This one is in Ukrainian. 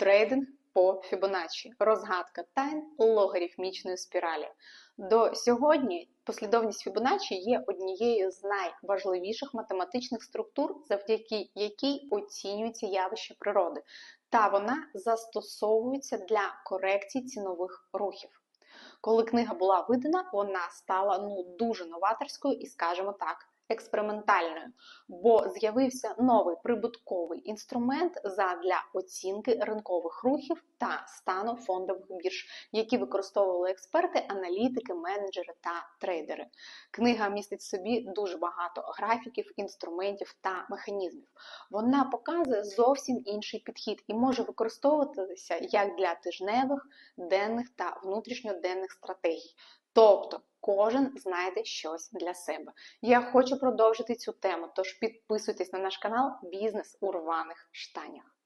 Трейдинг по Фібоначчі, розгадка тайн логарифмічної спіралі. До сьогодні послідовність Фібоначчі є однією з найважливіших математичних структур, завдяки якій оцінюється явище природи, та вона застосовується для корекції цінових рухів. Коли книга була видана, вона стала ну дуже новаторською і, скажімо так, експериментальною, бо з'явився новий прибутковий інструмент задля оцінки ринкових рухів та стану фондових бірж, які використовували експерти, аналітики, менеджери та трейдери. Книга містить в собі дуже багато графіків, інструментів та механізмів. Вона показує зовсім інший підхід і може використовуватися як для тижневих, денних та внутрішньоденних стратегій. Тобто кожен знайде щось для себе. Я хочу продовжити цю тему, тож підписуйтесь на наш канал Бізнес у рваних штанях.